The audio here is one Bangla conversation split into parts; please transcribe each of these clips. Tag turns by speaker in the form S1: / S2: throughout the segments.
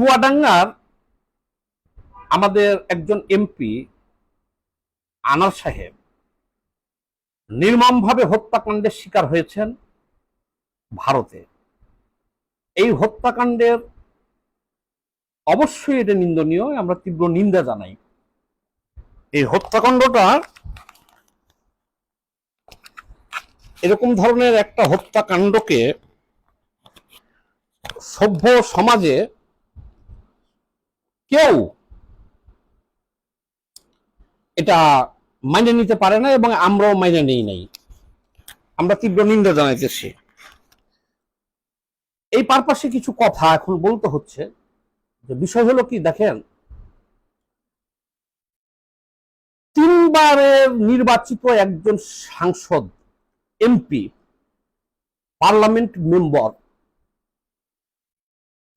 S1: চুয়াডাঙ্গার আমাদের একজন এমপি আনার সাহেব নির্মমভাবে হত্যাকাণ্ডের শিকার হয়েছেন ভারতে। এই হত্যাকাণ্ডের অবশ্যই এটা নিন্দনীয়, আমরা তীব্র নিন্দা জানাই। এই হত্যাকাণ্ডটা এরকম ধরনের একটা হত্যাকাণ্ডকে সভ্য সমাজে কেউ এটা মাইনে নিতে পারে না এবং আমরাও মাইনে নেই নাই। আমরা তীব্র নিন্দা জানাইতেছি। এই পারপাশে কিছু কথা এখন বলতে হচ্ছে। যে বিষয় হলো কি, দেখেন, তিনবারের নির্বাচিত একজন সাংসদ, এমপি, পার্লামেন্ট মেম্বার,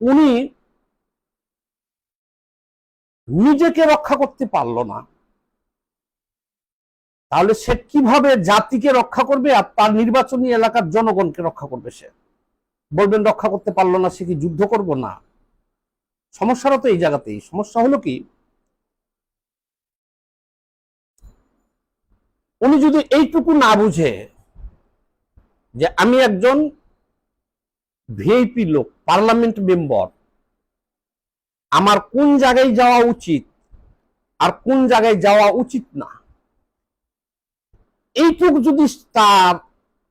S1: উনি নিজেকে রক্ষা করতে পারল না। তাহলে সে কীভাবে জাতিকে রক্ষা করবে আর তার নির্বাচনী এলাকার জনগণকে রক্ষা করবে সে? বলবেন, রক্ষা করতে পারল না, সে কি যুদ্ধ করব? না। সমস্যাটা তো এই জায়গাতেই। সমস্যা হলো কি, উনি যদি এইটুকু না বুঝে যে আমি একজন ভিআইপি লোক, পার্লামেন্ট মেম্বার আমার কোন জায়গায় যাওয়া উচিত আর কোন জায়গায় যাওয়া উচিত না। এইটুক যদি তার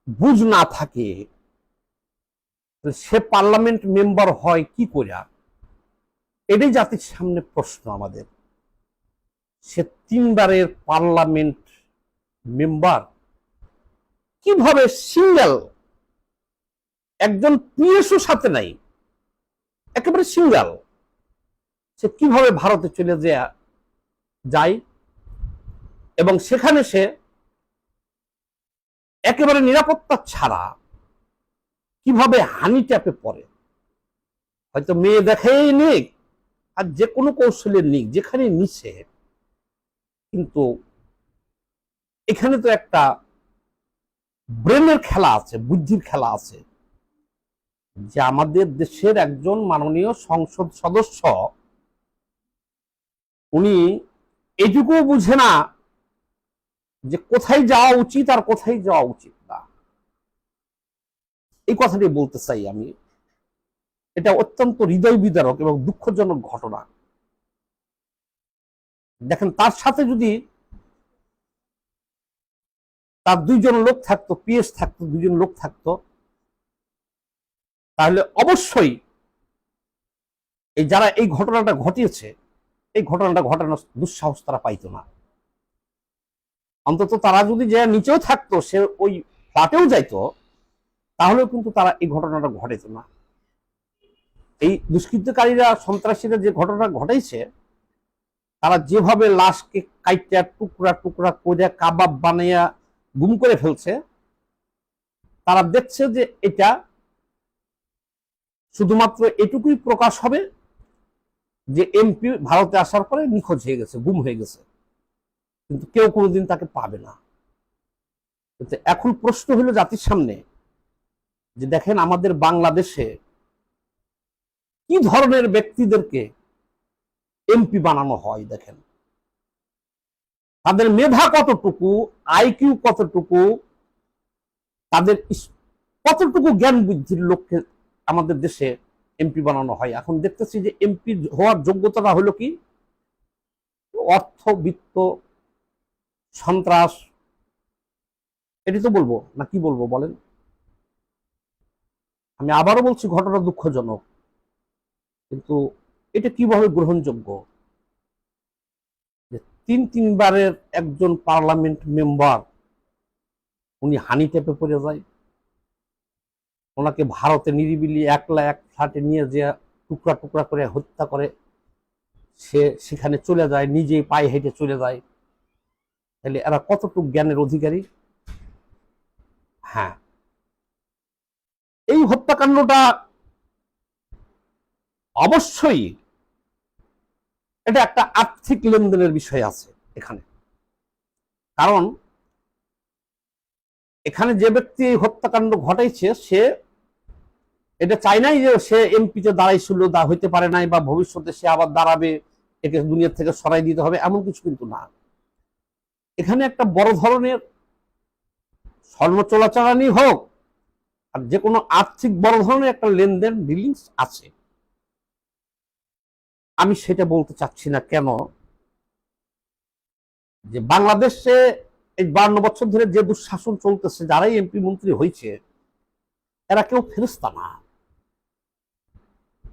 S1: বুঝ না থাকে সে পার্লামেন্ট মেম্বার হয় কি করে এটাই জাতির সামনে প্রশ্ন আমাদের। সে তিনবারের পার্লামেন্ট মেম্বার কীভাবে সিঙ্গেল? একজন পিএসও সাথে নাই, একেবারে সিঙ্গেল। সে কীভাবে ভারতে চলে যায় যায়? এবং সেখানে সে একেবারে নিরাপত্তা ছাড়া কীভাবে হানি ট্যাপে পড়ে? হয়তো মেয়ে দেখাই নিক, আর যে কোনো কৌশলে নিক যেখানে নিছে কিন্তু এখানে তো একটা ব্রেনের খেলা আছে, বুদ্ধির খেলা আছে। যে আমাদের দেশের একজন মাননীয় সংসদ সদস্য উনি এটুকুও বুঝে না যে কোথায় যাওয়া উচিত আর কোথায় যাওয়া উচিত না। এই কথাটি বলতে চাই আমি। এটা অত্যন্ত হৃদয় বিদারক এবং দুঃখজনক ঘটনা। দেখেন, তার সাথে যদি তার দুইজন লোক থাকতো, পিএস থাকতো, দুইজন লোক থাকতো, তাহলে অবশ্যই এই যারা এই ঘটনাটা ঘটিয়েছে এই ঘটনাটা ঘটানোর দুঃসাহস তারা পাইতো না। অন্তত তারা যদি যে নিচেও থাকতো, সে ওই ফ্ল্যাটেও যাইতো, তাহলেও কিন্তু তারা এই ঘটনাটা ঘটেত না। এই দুষ্কৃতকারীরা, সন্ত্রাসীরা যে ঘটনা ঘটাইছে, তারা যেভাবে লাশকে কাইটা টুকরা টুকরা করে কাবাব বানাইয়া গুম করে ফেলছে, তারা দেখছে যে এটা শুধুমাত্র এটুকুই প্রকাশ হবে যে এমপি ভারতে আসার পরে নিখোঁজ হয়ে গেছে, গুম হয়ে গেছে। কিন্তু কেউ কোনোদিন তাকে পাবে না। এখন প্রশ্ন হলো জাতির সামনে যে দেখেন আমাদের বাংলাদেশে কি ধরনের ব্যক্তিদেরকে এমপি বানানো হয় দেখেন। তাদের মেধা কতটুকু আইকিউ কতটুকু, তাদের কতটুকু জ্ঞান বুদ্ধির লোককে আমাদের দেশে এমপি বানানো হয়। এখন দেখতেছি যে এমপি হওয়ার যোগ্যতাটা হলো কি? অর্থ, বিত্ত, সন্ত্রাস। এটি তো বলব, না কি বলব বলেন? আমি আবারও বলছি, ঘটনা দুঃখজনক। কিন্তু এটা কীভাবে গ্রহণযোগ্য? যে তিন, তিনবারের একজন পার্লামেন্ট মেম্বার, উনি হানি টেপে পড়ে যায়। ওনাকে ভারতে নিরিবিলি একলা এক ফ্ল্যাটে নিয়ে যে টুকরা টুকরা করে হত্যা করে, সে সেখানে চলে যায়, নিজেই পায়ে হেঁটে চলে যায়। তাহলে এরা কতটুকু জ্ঞানের অধিকারী? হ্যাঁ। এই হত্যাকাণ্ডটা অবশ্যই এটা একটা আর্থিক লেনদেনের বিষয় আছে এখানে। কারণ এখানে যে ব্যক্তি হত্যাকাণ্ড ঘটাইছে, সে এটা চাই নাই যে সে এমপিতে দাঁড়াইছিল দা হইতে পারে নাই বা ভবিষ্যতে সে আবার দাঁড়াবে, একে দুনিয়ার থেকে সরাই দিতে হবে, এমন কিছু কিন্তু না। এখানে একটা বড় ধরনের স্বর্ণ চোরাচালানি হোক, আর যে কোনো আর্থিক বড় ধরনের একটা লেনদেন ডিলিংস আছে। আমি সেটা বলতে চাচ্ছি না কেন? যে বাংলাদেশে এই বান্ন বছর ধরে যে দুঃশাসন চলতেছে, যারাই এমপি মন্ত্রী হয়েছে, এরা কেউ ফেরস্তা না।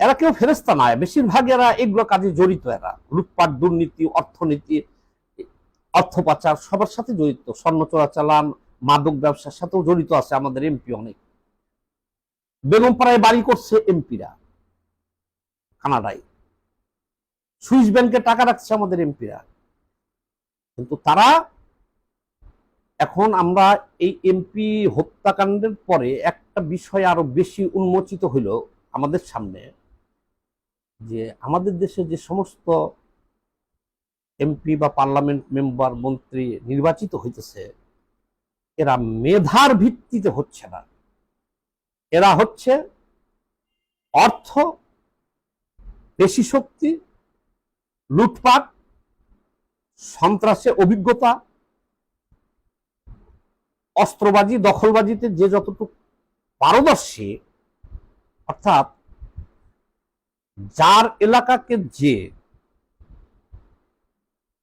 S1: এরা কেউ ফেরস্তা নয় বেশিরভাগ এরা এগুলো কাজে জড়িত এরা। লুটপাট, দুর্নীতি, অর্থনীতি অর্থ পাচার সবার সাথে জড়িত। স্বর্ণ চোরাচালান, মাদক ব্যবসার সাথেও জড়িত আছে আমাদের এমপি অনেক। বেগমপাড়ায় বাড়ি করছে এমপিরা, কানাডায়। সুইস ব্যাংকে টাকা রাখছে আমাদের এমপিরা। কিন্তু তারা এখন আমরা এই এমপি হত্যাকাণ্ডের পরে একটা বিষয় আরও বেশি উন্মোচিত হইল আমাদের সামনে, যে আমাদের দেশে যে সমস্ত এমপি বা পার্লামেন্ট মেম্বার মন্ত্রী নির্বাচিত হইতেছে, এরা মেধার ভিত্তিতে হচ্ছে না। এরা হচ্ছে অর্থ, পেশি শক্তি, লুটপাট, সন্ত্রাসে অভিজ্ঞতা অস্ত্রবাজি, দখলবাজিতে যে যতটুকু পারদর্শী, অর্থাৎ যার এলাকাকে যে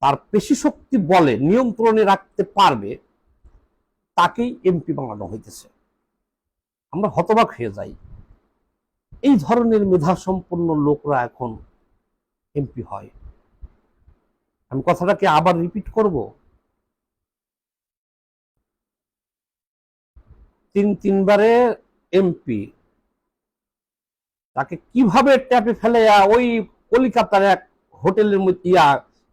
S1: তার পেশি শক্তি বলে নিয়ন্ত্রণে রাখতে পারবে, তাকেই এমপি বানানো হইতেছে। আমরা হতবাক হয়ে যাই। এই ধরনের মেধা সম্পন্ন লোকরা এখন এমপি হয়। আমি কথাটাকে আবার রিপিট করব। তিন তিনবারে এমপি। তাকে কীভাবে ট্যাপে ফেলে ওই কলিকাতার এক হোটেলের মধ্যে ইয়া,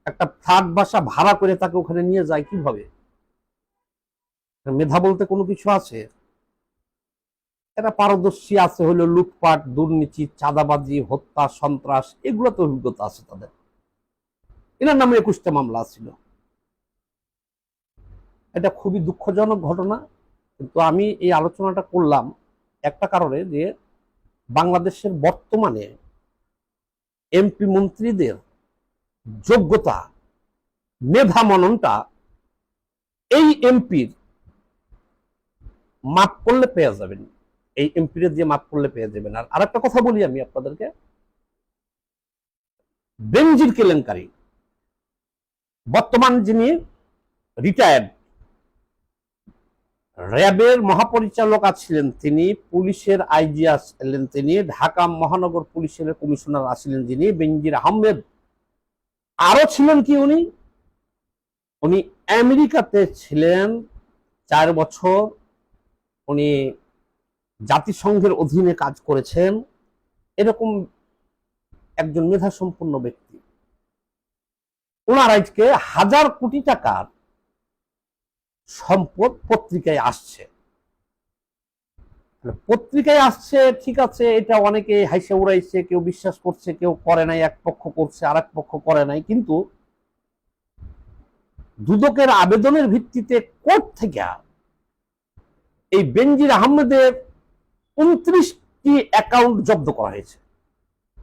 S1: একটা ফ্ল্যাট বাসা ভাড়া করে তাকে ওখানে নিয়ে যায় কীভাবে? মেধা বলতে কোনো কিছু আছে? এরা পারদর্শী আছে হলো লুটপাট, দুর্নীতি, চাঁদাবাজি, হত্যা, সন্ত্রাস, এগুলো তো অভিজ্ঞতা আছে তাদের। এনার নামে একুশটা মামলা ছিল এটা খুবই দুঃখজনক ঘটনা। কিন্তু আমি এই আলোচনাটা করলাম একটা কারণে যে বাংলাদেশের বর্তমানে এমপি মন্ত্রীদের যোগ্যতা, মেধা মননটা এই এমপির মাপ করলে পেয়ে যাবেন। এই এমপির দিয়ে মাপ করলে পেয়ে যাবেন। আর আরেকটা কথা বলি আমি আপনাদেরকে। বেনজির কেলেঙ্কারি। বর্তমান যিনি রিটায়ার্ড র্যাবের মহাপরিচালক আছিলেন তিনি, পুলিশের আইজি আসলেন তিনি, ঢাকা মহানগর পুলিশের কমিশনার আছিলেন যিনি, বেনজির আহমেদ। আরও ছিলেন কি উনি? উনি আমেরিকাতে ছিলেন চার বছর। উনি জাতিসংঘের অধীনে কাজ করেছেন। এরকম একজন মেধা সম্পন্ন ব্যক্তি। ওনার আজকে হাজার কোটি টাকার সম্পদ পত্রিকায় আসছে। পত্রিকায় আসছে, ঠিক আছে, এটা অনেকে হাইসে উড়াইছে, কেউ বিশ্বাস করছে, কেউ করে নাই, এক পক্ষ করছে আর এক পক্ষ করে নাই, কিন্তু দুদকের আবেদনের ভিত্তিতে কোর্ট থেকে এই বেনজির আহমেদের উনত্রিশটি অ্যাকাউন্ট জব্দ করা হয়েছে।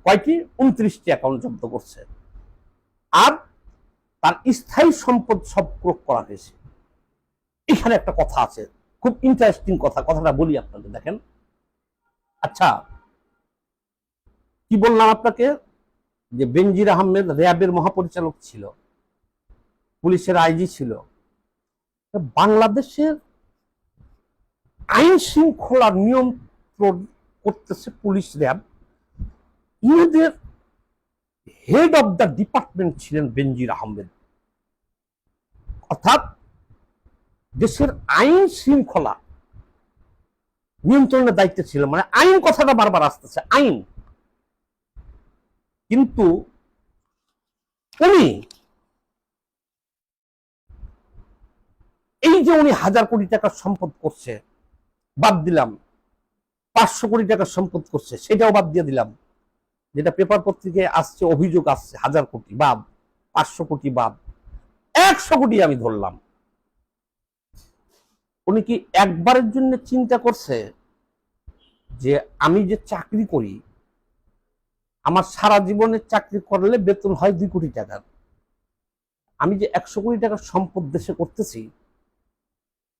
S1: কয়টি? উনত্রিশটি অ্যাকাউন্ট জব্দ করছে। আর তার স্থায়ী সম্পদ সব ক্রোক করা হয়েছে। এখানে একটা কথা আছে। খুব ইন্টারেস্টিং কথা, কথাটা বলি আপনাকে দেখেন। আচ্ছা কি বললাম আপনাকে? যে বেনজির আহমেদ র্যাবের মহাপরিচালক ছিল, পুলিশের আইজি ছিল। বাংলাদেশের আইন শৃঙ্খলা নিয়ন্ত্রণ করতেছে পুলিশ র্যাব। ইনাদের হেড অব দ্য ডিপার্টমেন্ট ছিলেন বেনজির আহমেদ। অর্থাৎ দেশের আইন শৃঙ্খলা নিয়ন্ত্রণের দায়িত্বে ছিল মানে আইন কথাটা বারবার আসতেছে, আইন। কিন্তু উনি, এই যে উনি হাজার কোটি টাকার সম্পদ করছে, বাদ দিলাম, পাঁচশো কোটি টাকার সম্পদ করছে, সেটাও বাদ দিয়ে দিলাম, যেটা পেপার পত্রিকায় আসছে, অভিযোগ আসছে, হাজার কোটি বাদ, পাঁচশো কোটি বাদ, একশো কোটি আমি ধরলাম। উনি কি একবারের জন্য চিন্তা করছে যে আমি যে চাকরি করি, আমার সারা জীবনে চাকরি করলে বেতন হয় দুই কোটি টাকার আমি যে একশো কোটি টাকার সম্পদ দেশে করতেছি,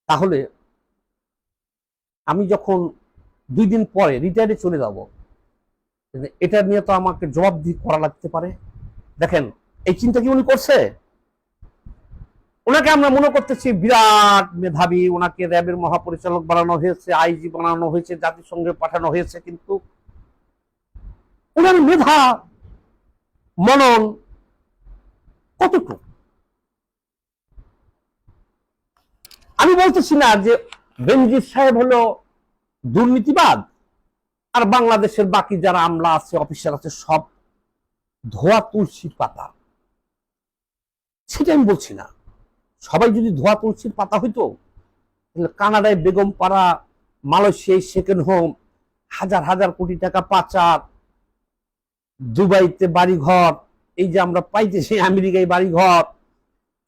S1: তাহলে আমি যখন দুই দিন পরে রিটায়ারে চলে যাব, এটা নিয়ে তো আমাকে জবাবদিহি করা লাগতে পারে। দেখেন, এই চিন্তা কি উনি করছে? ওনাকে আমরা মনে করতেছি বিরাট মেধাবী, ওনাকে র্যাবের মহাপরিচালক বানানো হয়েছে, আইজি বানানো হয়েছে, জাতিসংঘে পাঠানো হয়েছে, কিন্তু ওনার মেধা, মনন কতটুকু? আমি বলতেছি না যে বেনজির সাহেব হলো দুর্নীতিবাদ, আর বাংলাদেশের বাকি যারা আমলা আছে, অফিসার আছে, সব ধোয়া তুলসীর পাতা। সেটা আমি বলছি না। সবাই যদি ধোয়া তুলসীর পাতা হইতো, তাহলে কানাডায় বেগম পাড়া মালয়েশিয়ায় সেকেন্ড হোম হাজার হাজার কোটি টাকা পাচার, দুবাইতে বাড়িঘর, এই যে আমরা পাইতেছি আমেরিকায় বাড়িঘর,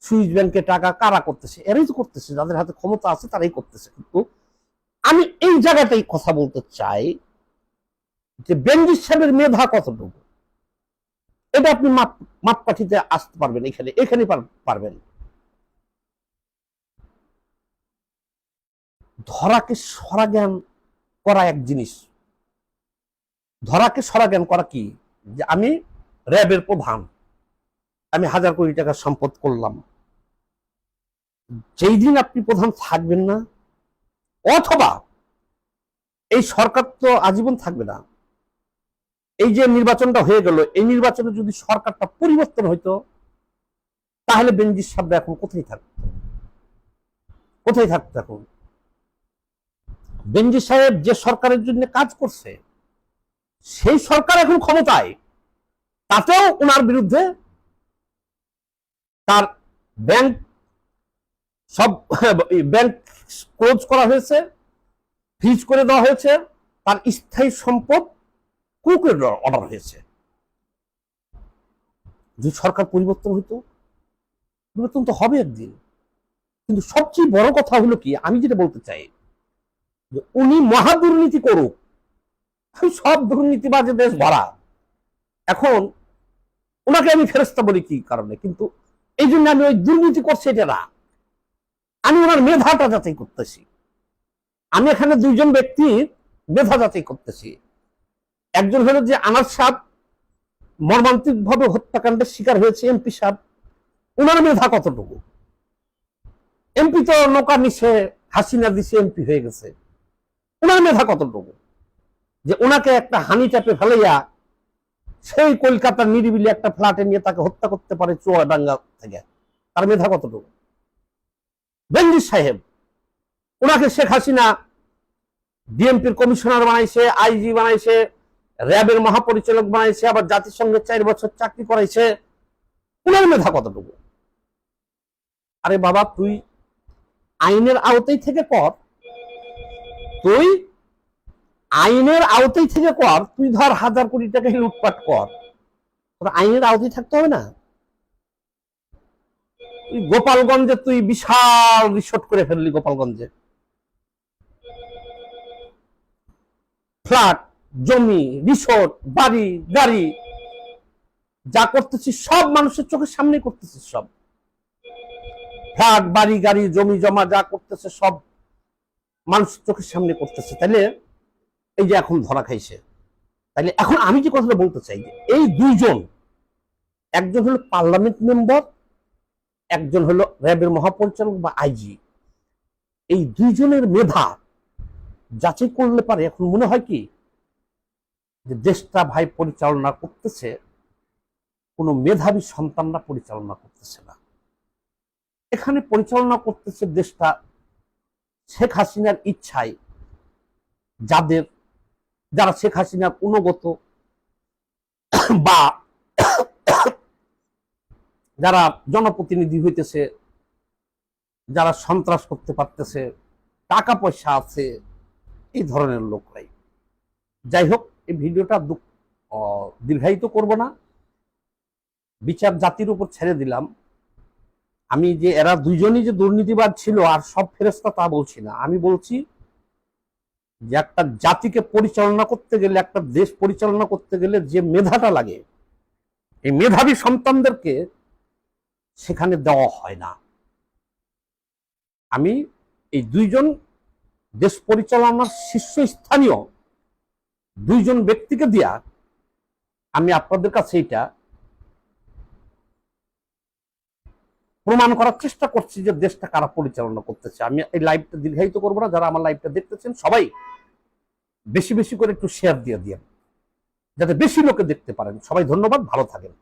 S1: সুইস ব্যাংকে টাকা কারা করতেছে? এরাই তো করতেছে, যাদের হাতে ক্ষমতা আছে তারাই করতেছে। কিন্তু আমি এই জায়গাটাই কথা বলতে চাই যে বেনজির সাহেবের মেধা কতটুকু? এটা আপনি মাপ মাপকাঠিতে আসতে পারবেন এখানে এখানে পার- পারবেন। ধরাকে সরাজ্ঞান করা এক জিনিস। ধরাকে সরাজ্ঞান করা কি? যে আমি র্যাবের প্রধান, আমি হাজার কোটি টাকা সম্পদ করলাম। যেই দিন আপনি প্রধান থাকবেন না, অথবা এই সরকার তো আজীবন থাকবে না। এই যে নির্বাচনটা হয়ে গেল, এই নির্বাচনে যদি সরকারটা পরিবর্তন হইতো, তাহলে বেনজির সাহেব এখন কোথায় থাকতো কোথায় থাকতো এখন? বেনজির সাহেব যে সরকারের জন্য কাজ করছে, সেই সরকার এখন ক্ষমতায়। তাতেও ওনার বিরুদ্ধে তার ব্যাংক সব, ব্যাংক ক্লোজ করা হয়েছে, ফ্রিজ করে দেওয়া হয়েছে, তার স্থায়ী সম্পদ কুকের অর্ডার হয়েছে। যদি সরকার পরিবর্তন হইতো, পরিবর্তন তো হবে একদিন। কিন্তু সবচেয়ে বড় কথা হলো কি, আমি যেটা বলতে চাই উনি মহা দুর্নীতি করুক, আমি সব দুর্নীতিবাজে দেশ ভরা। এখন ওনাকে আমি ফেরস্তা বলি কি কারণে? কিন্তু এই জন্য আমি ওই দুর্নীতি করছি এটা না। আমি ওনার মেধাটা যাচাই করতেছি। আমি এখানে দুইজন ব্যক্তি মেধা যাচাই করতেছি। একজন হলো যে আনার সাহ মর্মান্তিক ভাবে হত্যাকাণ্ডের শিকার হয়েছে এমপি সাহেব। ওনার মেধা কতটুকু? এমপি তো নৌকা নিচে হাসিনা দিছে, এমপি হয়ে গেছে। ওনার মেধা কতটুকু? যে ওনাকে একটা হানি চাপে ফেলাইয়া সেই কলকাতার নিরিবিলি একটা ফ্ল্যাটে নিয়ে তাকে হত্যা করতে পারে চুয়াডাঙ্গা থেকে। তার মেধা কতটুকু? বেনজির সাহেব, ওনাকে শেখ হাসিনা ডিএমপির কমিশনার বানাইছে, আইজি বানাইছে, র্যাবের মহাপরিচালক বানাইছে, আবার জাতিসংঘের চার বছর চাকরি করাইছে। উনার মেধা কতটুকু? আরে বাবা, তুই আইনের আওতায় থেকে কর তুই আইনের আওতায় থেকে কর, তুই ধর হাজার কোটি টাকা লুটপাট কর। আইনের আওতায় থাকতে হবে না। গোপালগঞ্জে তুই বিশাল রিসোর্ট করে ফেললি গোপালগঞ্জে। ফ্ল্যাট, জমি রিসোর্ট বাড়ি, গাড়ি, যা করতেছিস সব মানুষের চোখের সামনে করতেছিস সব। ফ্ল্যাট, বাড়ি, গাড়ি, জমি, জমা যা করতেছে সব মানুষের চোখের সামনে করতেছে তাহলে এই যে এখন ধরা খাইছে তাহলে এখন আমি যে কথাটা বলতে চাই এই দুইজন, একজন হলো পার্লামেন্ট মেম্বার, একজন হলো র্যাবের মহাপরিচালক বা আইজি, এই দুইজনের মেধা যাচাই করলে পারে, এখন মনে হয় কি যে দেশটা ভাই পরিচালনা করতেছে, কোনো মেধাবী সন্তানরা পরিচালনা করতেছে না। এখানে পরিচালনা করতেছে দেশটা শেখ হাসিনার ইচ্ছায় যাদের, যারা শেখ হাসিনার অনুগত বা যারা জনপ্রতিনিধি হইতেছে, যারা সন্ত্রাস করতে পারতেছে টাকা পয়সা আছে, এই ধরনের লোকরাই যাই হোক, এই ভিডিওটা দীর্ঘায়িত করব না। বিচার জাতির উপর ছেড়ে দিলাম। আমি যে, এরা দুইজনই যে দুর্নীতিবাদ ছিল আর সব ফেরেস্তা তা বলছি না। আমি বলছি যে একটা জাতিকে পরিচালনা করতে গেলে, একটা দেশ পরিচালনা করতে গেলে যে মেধাটা লাগে, এই মেধাবী সন্তানদেরকে সেখানে দেওয়া হয় না। আমি এই দুইজন দেশ পরিচালনার শীর্ষস্থানীয় দুইজন ব্যক্তিকে দিয়া আমি আপনাদের কাছে এটা প্রমাণ করার চেষ্টা করছি যে দেশটা কারা পরিচালনা করতেছে। আমি এই লাইভটা দীর্ঘায়িত করব না, যারা আমার লাইভটা দেখতেছেন, সবাই বেশি বেশি করে একটু শেয়ার দিয়ে দিয়ে যাতে বেশি লোকে দেখতে পারেন। সবাই ধন্যবাদ, ভালো থাকেন।